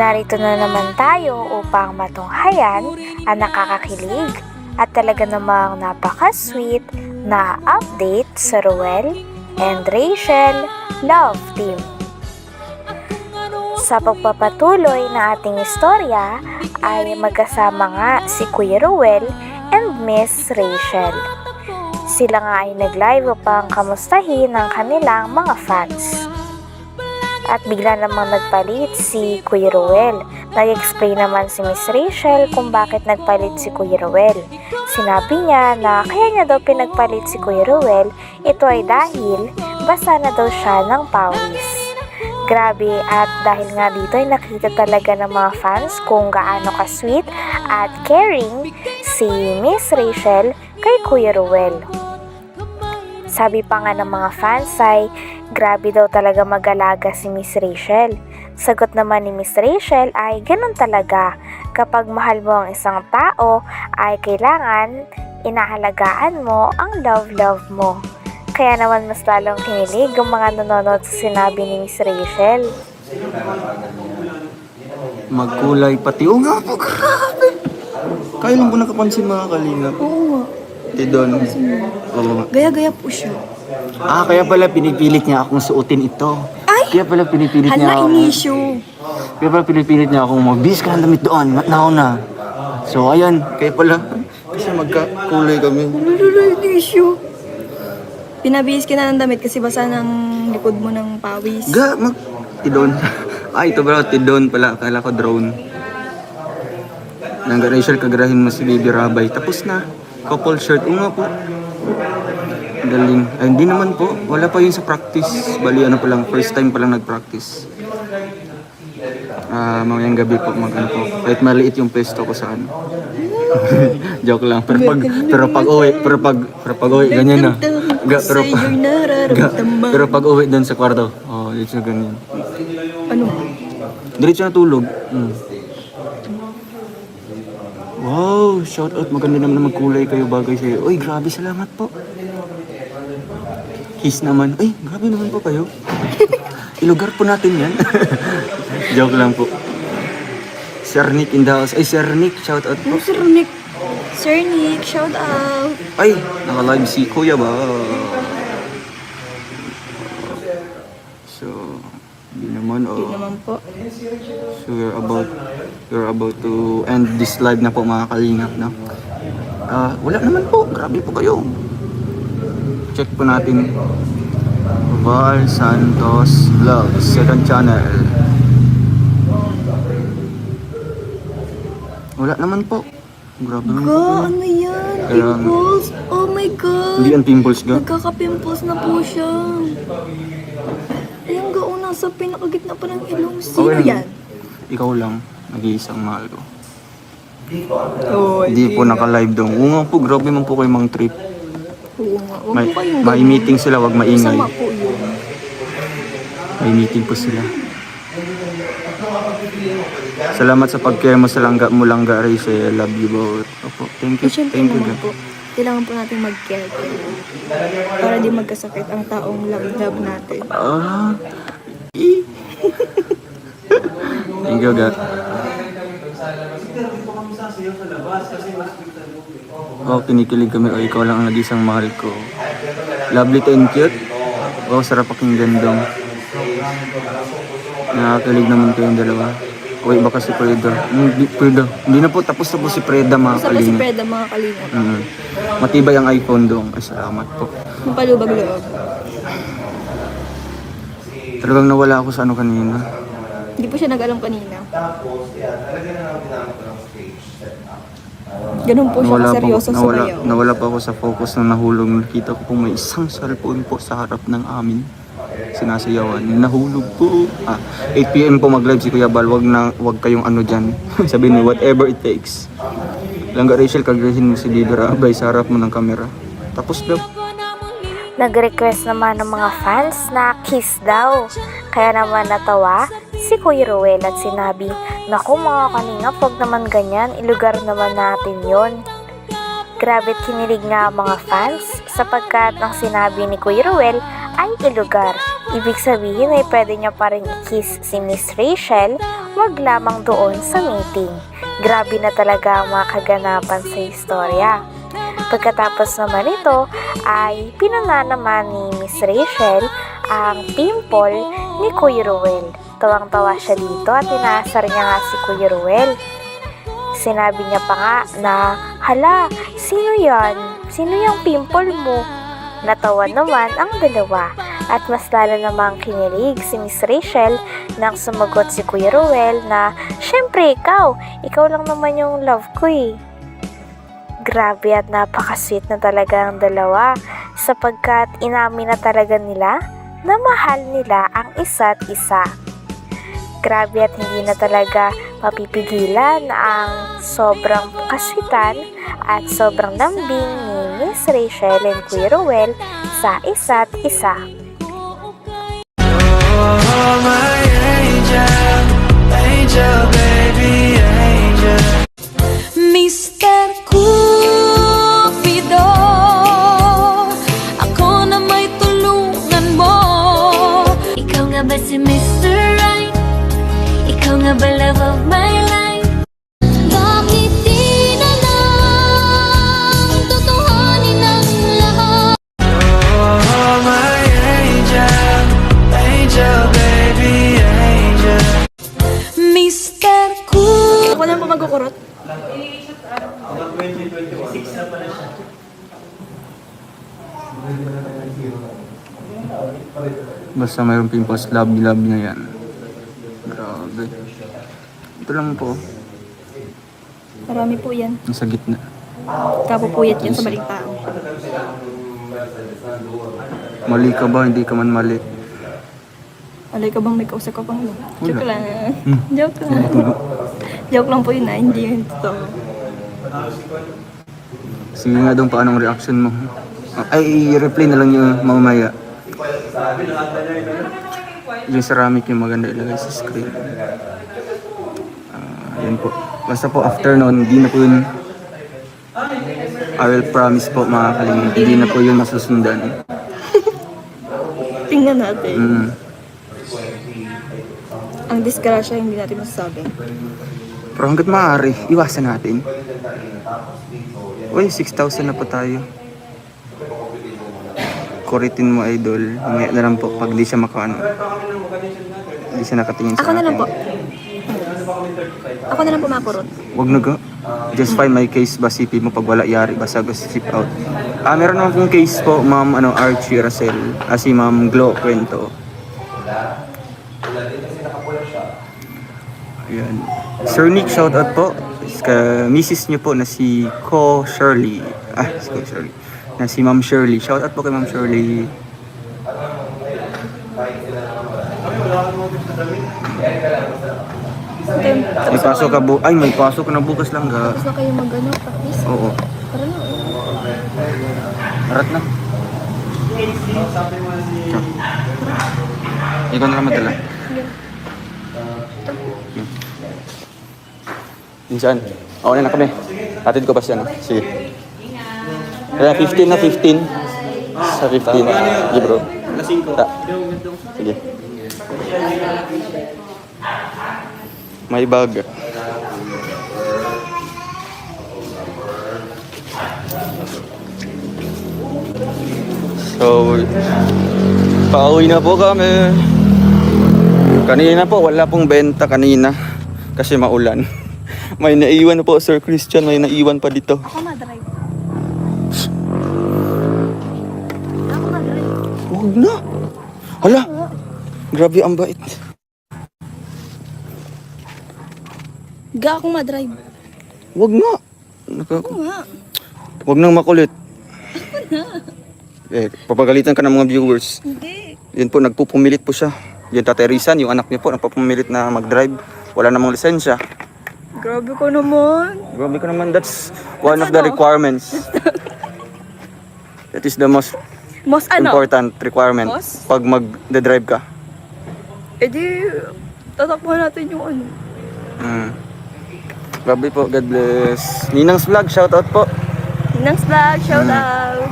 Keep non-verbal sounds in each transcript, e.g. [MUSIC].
Narito na naman tayo upang matunghayan ang nakakakilig at talaga namang napaka-sweet na update sa Ruel and Rachel Love Team. Sa pagpapatuloy ng ating istorya ay magkasama nga si Kuya Ruel and Miss Rachel. Sila nga ay nag-live upang kamustahin ang kanilang mga fans. At bigla namang nagpalit si Kuya Ruel. Nag-explain naman si Miss Rachel kung bakit nagpalit si Kuya Ruel. Sinabi niya na kaya niya daw pinagpalit si Kuya Ruel, ito ay dahil basa na daw siya ng pawis. Grabe at dahil nga dito ay nakita talaga ng mga fans kung gaano ka-sweet at caring si Miss Rachel kay Kuya Ruel. Sabi pa nga ng mga fans ay grabe daw talaga mag-alaga si Miss Rachel. Sagot naman ni Miss Rachel ay ganun talaga. Kapag mahal mo ang isang tao ay kailangan inahalagaan mo ang love-love mo. Kaya naman mas lalong kinilig ang mga nanonood sa sinabi ni Miss Rachel. Magkulay pati. Oo nga po, grabe. Kailan ko nakapansin mga kalingap? Oo nga. Di doon. Oo nga. Gaya-gaya po siya. Ah, kaya pala pinipilit niya akong suotin ito. Ay! Kaya pala pinipilit niya Hala, ako. inisyo. Kaya pala pinipilit niya akong magbihis ka ng damit doon. Matnaw na. So, ayan. Kaya pala. Kasi magkakulay kami. Lulula, inisyo. Pinabihis ka na ng damit kasi basa ng likod mo ng pawis. Ga, mag... Tidon. [LAUGHS] Ay, ito pala. Tidon pala. Akala ko drone. Nang Rachel, kagarahin mo si Baby Rabay. Tapos na. Couple shirt. Oo nga po. Galing. Ay, hindi naman po. Wala pa yun sa practice. Bali, ano pa lang. First time pa lang nag-practice. Ah, mamayang gabi po mag ano po. Kahit maliit yung pesto ko sa ano. [LAUGHS] Joke lang. Pero pag pero pag uwi, pero pag pero pag uwi ganyan na. Ga, pero pag ga, pero pag uwi doon sa kwarto, oh, dito na ganyan. Ano? Diretso na tulog. Mm. Wow, shout out. Maganda naman na magkulay kayo bagay sa'yo. Uy, grabe, salamat po. Kiss naman. Ay, grabe naman po kayo. [LAUGHS] Ilugar po natin yan. [LAUGHS] Joke lang po. Sir Nick in the house. Ay, Sir Nick, shout out po. Ano, Sir Nick? Sir Nick, shout out. Ay, naka-live si Kuya ba? So, hindi naman Hindi oh. naman po. So we're about we're about to end this live na po mga kalingap no. Ah, wala naman po. Grabe po kayo. Check po natin Val Santos Vlog second channel. Wala naman po. Grabe naman po. Ano yan? Kaya- Pimples? Oh my God. Hindi yan pimples ga. Nagkaka-pimples na po siya. Ayun ga, oh, nasa pinakagitna pa ng ilong. Sino Okay lang. yan? Ikaw lang. Nag-iisang mahal ko. Oh, Hindi po naka-live daw. Oo nga po, grabe man po kayo mga trip. Huwag May, kayong may ganun. meeting sila, wag maingay. Masama po yun. May meeting po sila. Salamat sa pag-care mo sa langga mo langga Rachel. I love you both. Opo, thank you. Eh, syempre Thank you. naman God. po, kailangan po natin mag-care para di magkasakit ang taong love-love natin. Ah. Eh. [LAUGHS] thank you, God. Oh, kinikilig kami. Oh, ikaw lang ang nag-isang mahal ko. Lovely to and cute. Oh, sarap pakinggan dong. Nakakilig naman kayong dalawa. Uy, baka si Preda. Hindi, Preda. Hindi na po, tapos na po si Preda mga Basta pa si kalingap. Preda mga kalingap. Mm. Matibay ang iPhone dong. Ay, salamat po. Mapalubag loob. Talagang nawala ako sa ano kanina. Hindi po siya nag-alam kanina. Ganun po siya Nawala, pa, kaseryoso sa nawala, bayaw. nawala pa ako sa focus ng nahulog. Nakita ko pong may isang cellphone po sa harap ng amin. Sinasayawan. Nahulog po. Ah, 8pm po mag-live si Kuya Bal. Wag, na, wag kayong ano dyan. [LAUGHS] Sabi niyo, whatever it takes. Langga Rachel, kagahin mo si Bibera Abay sa harap mo ng camera. Tapos daw. Nag-request naman ng mga fans na kiss daw. Kaya naman natawa si Kuya Ruel at sinabi, Naku mga kanina, pag naman ganyan, ilugar naman natin yon. Grabe't kinilig nga mga fans sapagkat ang sinabi ni Kuya Ruel ay ilugar. Ibig sabihin ay pwede niya pa rin i-kiss si Miss Rachel, wag lamang doon sa meeting. Grabe na talaga ang mga kaganapan sa istorya. Pagkatapos naman ito ay pinana naman ni Miss Rachel ang pimple ni Kuya Ruel. Tawang-tawa siya dito at inaasar niya nga si Kuya Ruel. Sinabi niya pa nga na, Hala, sino yan? Sino yung pimple mo? Natawa naman ang dalawa at mas lalo namang kinilig si Miss Rachel nang sumagot si Kuya Ruel na, Siyempre ikaw, ikaw lang naman yung love ko eh. Grabe at napakasweet na talaga ang dalawa sapagkat inamin na talaga nila na mahal nila ang isa't isa. Grabe at hindi na talaga mapipigilan ang sobrang kaswitan at sobrang lambing ni Miss Rachel and Kuya Ruel sa isa't isa. Mr. Cupido Ako na may tulungan mo Ikaw nga ba si Mr. Of my life? Bakit di na lang Tutuhanin ang lahat? Mr. Cupido Ako lang po magkukurot. Basta mayroong pimples, love-love niya yan. Grabe. Ito lang po, Marami po yan. nasa gitna. Kapupuyat yan sa baling tao. Mali ka ba? Hindi ka man mali. Alay ka bang may kausap ka pang Joke lang. Hmm. [LAUGHS] Joke lang. [LAUGHS] Joke lang po yun na, hindi yun totoo. Sige nga doon paanong reaction mo. Ay, i-replay na lang yung mamaya. Yung ceramic yung maganda ilagay sa screen. Yan po. Basta po after nun, hindi na po yun I will promise po mga kalingin, hindi na po yun masusundan. [LAUGHS] Tingnan natin. Mm. Ang disgrasya hindi natin masasabi. Pero hanggat maaari, iwasan natin. Uy, 6,000 na po tayo. Kuritin mo, idol. Mamaya na lang po, pag di siya makaano. Di siya nakatingin sa Ako na lang akin. po. Ako na lang po makurot. Wag na ga. Just find my case ba CP mo pag wala yari basta go ship out. Ah, meron naman pong case po, ma'am, ano, Archie Racel. Ah, si ma'am Glo Kwento. Ayan. Sir Nick, shout out po. Ka misis niyo po na si Ko Shirley. Ah, si Ko Shirley. Na si Ma'am Shirley. Shout out po kay Ma'am Shirley. Okay, May pasok ka bu Ay, may pasok ka na bukas lang ga. tapos na kayo mag-ano, practice. Oo. Tara na. Harat na. Ikaw na lang madala. Minsan. Oo na na kami. Atid ko pa siya. No? Sige. Kaya 15 na 15. Sa 15. Sige bro. Ta. Sige. May bag. So, pauwi na po kami. Kanina po, wala pong benta kanina. Kasi maulan. [LAUGHS] May naiwan na po, Sir Christian. May naiwan pa dito. Ako ma-drive. Ako ma-drive. Huwag na. Hala. Grabe ang bait. Ga ako ma-drive. Huwag na. Naka- Oo nga. Huwag nang makulit. Eh, papagalitan ka ng mga viewers. Hindi. Yun po, nagpupumilit po siya. Yung Tatay Rizan, yung anak niya po, nagpupumilit na mag-drive. Wala namang lisensya. Grabe ko naman. Grabe ko naman, that's one of That's the ano? requirements. That is the most Mas ano? important requirement Most? pag mag-drive ka. Eh di, tatakbuhan natin yung ano. Mm. Grabe po, God bless. Ninang's vlog, shoutout po. Nang vlog, shout Mm. out.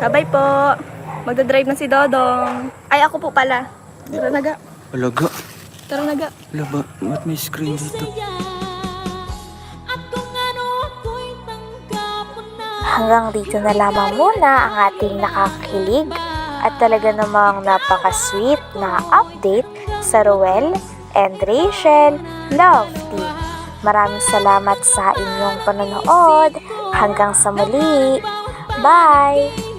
Kabay po. Magdadrive na si Dodong. Ay, ako po pala. Tara naga. Alaga. Tara naga. Laba, ba't may screen dito? Ano Hanggang dito na lamang muna ang ating nakakilig at talaga namang napaka-sweet na update sa Ruel and Rachel Love Team. Maraming salamat sa inyong panonood. Hanggang sa muli. Bye!